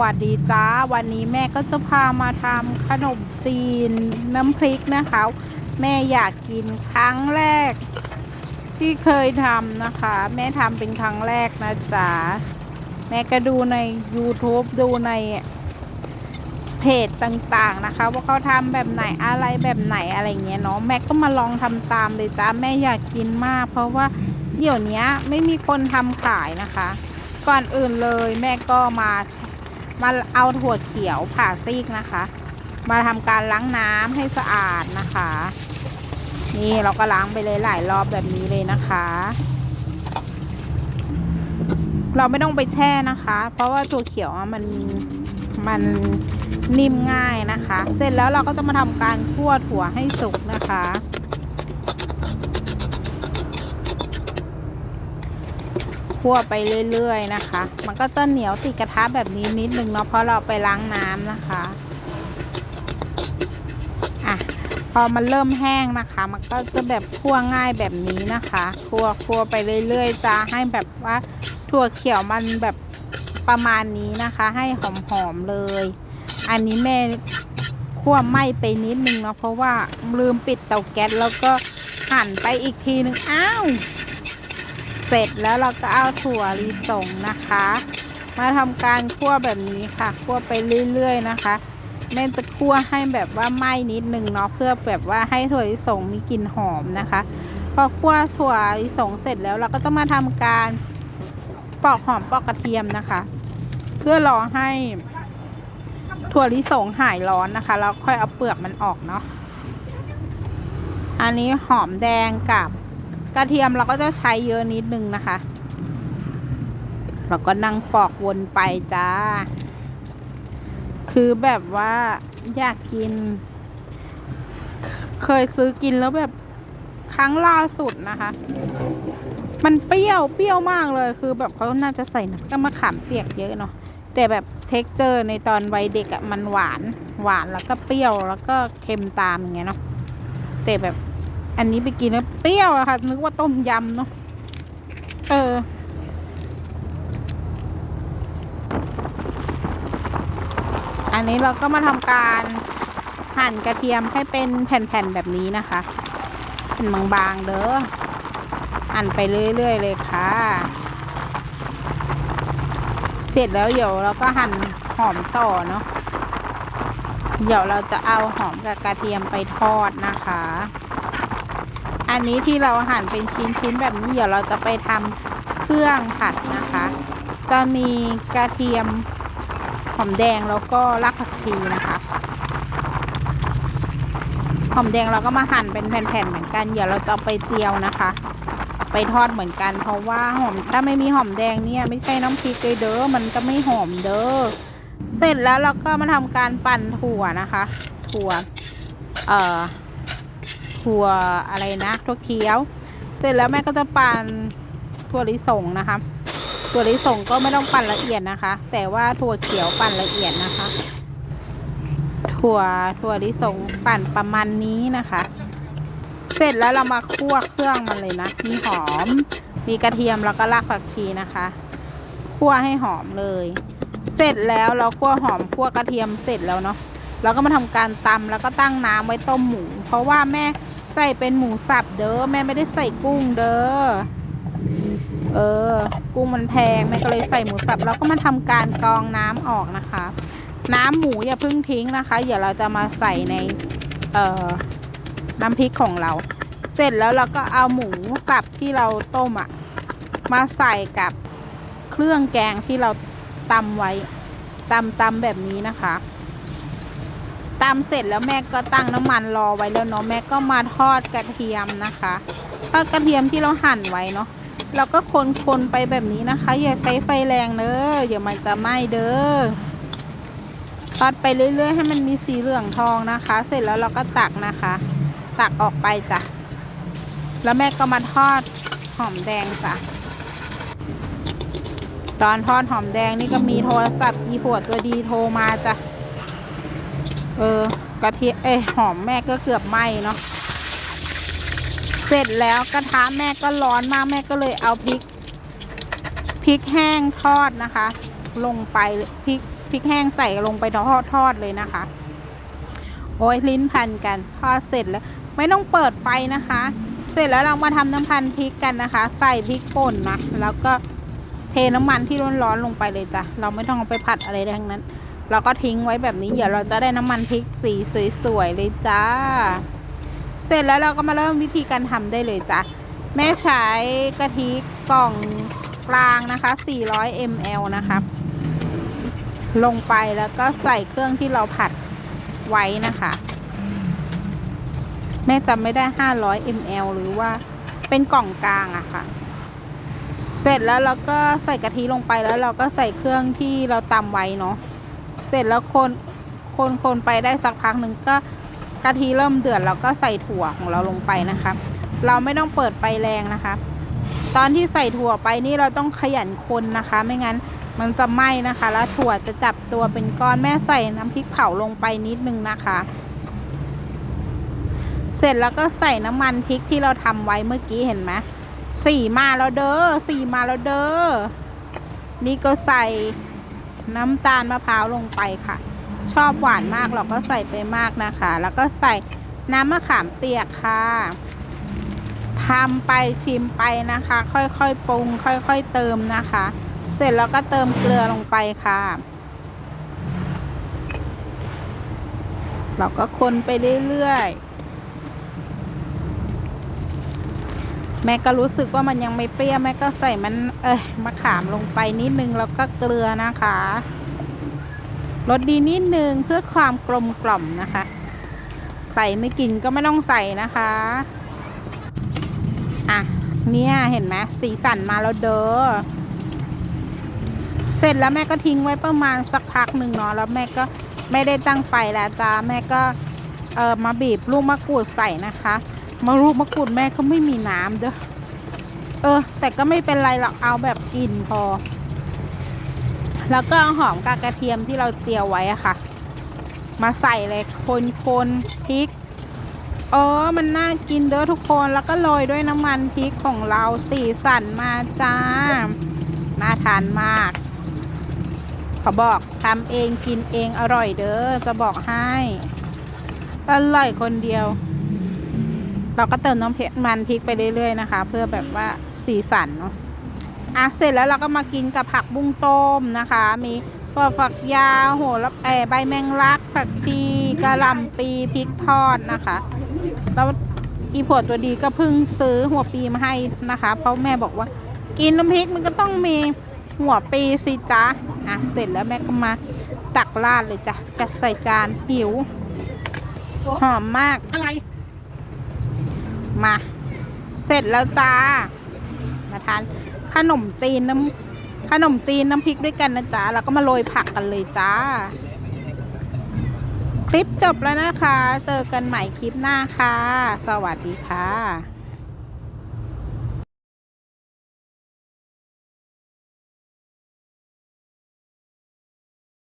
วัสดีจ้า วันนี้แม่ก็จะพามาทำขนมจีนน้ำพริกนะคะ แม่อยากกินครั้งแรก ที่เคยทำนะคะ แม่ทำเป็นครั้งแรกนะจ๊ะแม่ก็ดูใน YouTube ดูในเพจต่างๆนะคะ ว่าเขาทำแบบไหนอะไรแบบไหนอะไรเงี้ยเนาะแม่ก็มาลองทำตามเลยจ้าแม่อยากกินมาก เพราะว่าเดี๋ยวนี้ไม่มีคนทำขายนะคะก่อนอื่นเลยแม่ก็มา มาเอาถั่วเขียวผ่าซีกนะคะ มาทำการล้างน้ำให้สะอาดนะคะ นี่เราก็ล้างไปเลยหลายรอบแบบนี้เลยนะคะ เราไม่ต้องไปแช่นะคะ เพราะว่าถั่วเขียวมันมันนิ่มง่ายนะคะ เสร็จแล้วเราก็จะมาทำการคั่วถั่วให้สุกนะคะ คั่วไปเรื่อยๆนะคะ มันก็จะเหนียวติดกระทะแบบนี้นิดนึงเนาะเพราะเราไปล้างน้ำนะคะอะพอมันเริ่มแห้งนะคะ มันก็จะแบบคั่วง่ายแบบนี้นะคะคั่วคั่วไปเรื่อยๆจะให้แบบว่าถั่วเขียวมันแบบประมาณนี้นะคะ ให้หอมๆเลย อันนี้แม่คั่วไหม้ไปนิดนึงเนาะเพราะว่าลืมปิดเตาแก๊สแล้วก็หั่นไปอีกทีนึงอ้าว เสร็จแล้วเราก็เอาถั่วลิสงนะคะ มาทำการคั่วแบบนี้ค่ะ คั่วไปเรื่อยๆนะคะแม่จะคั่วให้แบบว่าไหม้นิดนึงเนาะเพื่อแบบว่าให้ถั่วลิสงมีกลิ่นหอมนะคะ พอคั่วถั่วลิสงเสร็จแล้วเราก็ต้องมาทำการปอกหอมปอกกระเทียมนะคะ เพื่อรอให้ถั่วลิสงหายร้อนนะคะแล้วค่อยเอาเปลือกมันออกเนาะอันนี้หอมแดงกับ กระเทียมเราก็จะใช้เยอะนิดนึงนะคะ เราก็นั่งปอกวนไปจ้า คือแบบว่าอยากกิน เคยซื้อกินแล้วแบบครั้งล่าสุดนะคะ มันเปรี้ยวเปรี้ยวมากเลยคือแบบเขาน่าจะใส่น้ำก็มะขามเปียกเยอะเนาะแต่แบบเท็กเจอร์ในตอนวัยเด็กอะ่ะมันหวาน หวานแล้วก็เปรี้ยวแล้วก็เค็มตามอย่างเงี้ยเนาะแต่แบบ อันนี้ไปกินแล้วเปรี้ยวอะค่ะ นึกว่าต้มยำเนาะ เออ อันนี้เราก็มาทำการหั่นกระเทียมให้เป็นแผ่นๆแบบนี้นะคะ เป็นบางๆเด้อ หั่นไปเรื่อยๆเลยค่ะ เสร็จแล้วเดี๋ยวเราก็หั่นหอมต่อเนาะ เดี๋ยวเราจะเอาหอมกับกระเทียมไปทอดนะคะ อันนี้ที่เราหั่นเป็นชิ้นๆแบบนี้เดี๋ยวเราจะไปทำเครื่องผัดนะคะ จะมีกระเทียมหอมแดงแล้วก็รากผักชีนะคะหอมแดงเราก็มาหั่นเป็นแผ่นๆเหมือนกันเดี๋ยวเราจะไปเจียวนะคะ ไปทอดเหมือนกัน เพราะว่าหอมถ้าไม่มีหอมแดงเนี่ยไม่ใช่น้ำพริกเลยเด้อมันก็ไม่หอมเด้อเสร็จแล้วเราก็มาทำการปั่นถั่วนะคะ ถั่ว เอ่อ ถั่วอะไรนะถั่วเขียว เสร็จแล้วแม่ก็จะปั่นถั่วลิสงนะคะถั่วลิสงก็ไม่ต้องปั่นละเอียดนะคะ แต่ว่าถั่วเขียวปั่นละเอียดนะคะ ถั่วถั่วลิสงปั่นประมาณนี้นะคะ เสร็จแล้วเรามาคั่วเครื่องมันเลยนะมีหอม มีกระเทียมแล้วก็รากผักชีนะคะคั่วให้หอมเลย เสร็จแล้วเราคั่วหอมคั่วกระเทียมเสร็จแล้วเนาะ เราก็มาทำการตำแล้วก็ตั้งน้ำไว้ต้มหมู เพราะว่าแม่ใส่เป็นหมูสับเด้อแม่ไม่ได้ใส่กุ้งเด้อเออ กุ้งมันแพงแม่ก็เลยใส่หมูสับแล้วก็มาทำการกรองน้ำออกนะคะ น้ำหมูอย่าเพิ่งทิ้งนะคะเดี๋ยวเราจะมาใส่ในเอ่อน้ำพริกของเรา เสร็จแล้วเราก็เอาหมูสับที่เราต้มอะมาใส่กับเครื่องแกงที่เราตำไว้ตำตำแบบนี้นะคะ ตำเสร็จแล้วแม่ก็ตั้งน้ำมันรอไว้แล้วเนาะแม่ก็มาทอดกระเทียมนะคะ ทอดกระเทียมที่เราหั่นไว้เนาะเราก็คนๆไปแบบนี้นะคะ อย่าใช้ไฟแรงเด้ออย่ามันจะไหม้เด้อทอดไปเรื่อยๆ ให้มันมีสีเหลืองทองนะคะ เสร็จแล้วเราก็ตักนะคะ ตักออกไปจ้ะแล้วแม่ก็มาทอดหอมแดงจ้ะตอนทอดหอมแดงนี่ก็มีโทรศัพท์อีผัวตัวดีโทรมาจ้ะ เออกระเทียมเอ้ยหอมแม่ก็เกือบไหม้เนาะเสร็จแล้วกระทะแม่ก็ร้อนมากแม่ก็เลยเอาพริกพริกแห้งทอดนะคะ ลงไปพริกพริกแห้งใส่ลงไปทอดทอดเลยนะคะ โอ้ยลิ้นพันกันทอดเสร็จแล้ว ไม่ต้องเปิดไฟนะคะ เสร็จแล้วเรามาทำน้ำพันพริกกันนะคะ ใส่พริกป่นนะแล้วก็เทน้ำมันที่ร้อนๆลงไปเลยจ้ะเราไม่ต้องเอาไปผัดอะไรทั้งนั้น เราก็ทิ้งไว้แบบนี้ เดี๋ยวเราจะได้น้ำมันพริกสีสวยๆเลยจ้า เสร็จแล้วเราก็มาเริ่มวิธีการทำได้เลยจ้ะ แม่ใช้กะทิกล่องกลางนะคะ 400 ml นะคะลงไปแล้วก็ใส่เครื่องที่เราผัดไว้นะคะ แม่จำไม่ได้ 500 ml หรือว่าเป็นกล่องกลางอะค่ะ เสร็จแล้วเราก็ใส่กะทิลงไปแล้วเราก็ใส่เครื่องที่เราตำไว้เนาะ ร็จแล้วคนคนคนไปได้สักพักหนึ่งก็กะทิเริ่มเดือดเราก็ใส่ถั่วของเราลงไปนะคะ เราไม่ต้องเปิดไฟแรงนะคะ ตอนที่ใส่ถั่วไปนี่เราต้องขยันคนนะคะ ไม่งั้นมันจะไหม้นะคะ แล้วถั่วจะจับตัวเป็นก้อนแม่ใส่น้ำพริกเผาลงไปนิดนึงนะคะ เสร็จแล้วก็ใส่น้ำมันพริกที่เราทำไว้เมื่อกี้เห็นไหมสี่มาแล้วเด้อสี่มาแล้วเด้อนี่ก็ใส่ น้ำตาลมะพร้าวลงไปค่ะ ชอบหวานมากเราก็ใส่ไปมากนะคะ แล้วก็ใส่น้ำมะขามเปียกค่ะทำไปชิมไปนะคะ ค่อยๆปรุง ค่อยๆเติมนะคะ เสร็จแล้วก็เติมเกลือลงไปค่ะ เราก็คนไปเรื่อยๆ แม่ก็รู้สึกว่ามันยังไม่เปรี้ยวแม่ก็ใส่มันเอ้ยมะขามลงไปนิดนึงแล้วก็เกลือนะคะรสดีนิดนึงเพื่อความกลมกล่อมนะคะ ใส่ไม่กินก็ไม่ต้องใส่นะคะอะเนี่ยเห็นไหมสีสันมาแล้วเด้อเสร็จแล้วแม่ก็ทิ้งไว้ประมาณสักพักหนึ่งเนาะแล้วแม่ก็ไม่ได้ตั้งไฟแล้วจ้าแม่ก็เออมาบีบลูกมะกรูดใส่นะคะ มาลูกมะกรูดแม่ก็ไม่มีน้ำเด้อ เออ แต่ก็ไม่เป็นไรหรอกเอาแบบกลิ่นพอ แล้วก็หอมกับกระเทียมที่เราเจียวไว้อะค่ะ มาใส่เลยคนคนพริกเออมันน่ากินเด้อทุกคนแล้วก็โรยด้วยน้ำมันพริกของเราสีสันมาจ้า น่าทานมากเขาบอกทำเองกินเองอร่อยเด้อจะบอกให้อร่อยคนเดียว เราก็เติมน้ำเผ็ดมันพริกไปเรื่อยๆนะคะ เพื่อแบบว่าสีสันเนาะอะเสร็จแล้วเราก็มากินกับผักบุ้งต้มนะคะ มีถั่วฝักยาวโหระเอใบแมงลักผักชีกระหล่ำปีพริกทอดนะคะแล้วอีผัวตัวดีก็เพิ่งซื้อหัวปีมาให้นะคะ เพราะแม่บอกว่า กินน้ำพริกมันก็ต้องมีหัวปีสิจ๊ะอะเสร็จแล้วแม่ก็มาตักราดเลยจ้ะจัดใส่จานหิวหอมมากอะไร มา เสร็จแล้วจ้า มาทานขนมจีนน้ำขนมจีนน้ำพริกด้วยกันนะจ๊ะแล้วก็มาโรยผักกันเลยจ้า คลิปจบแล้วนะคะ เจอกันใหม่คลิปหน้าค่ะ สวัสดีค่ะ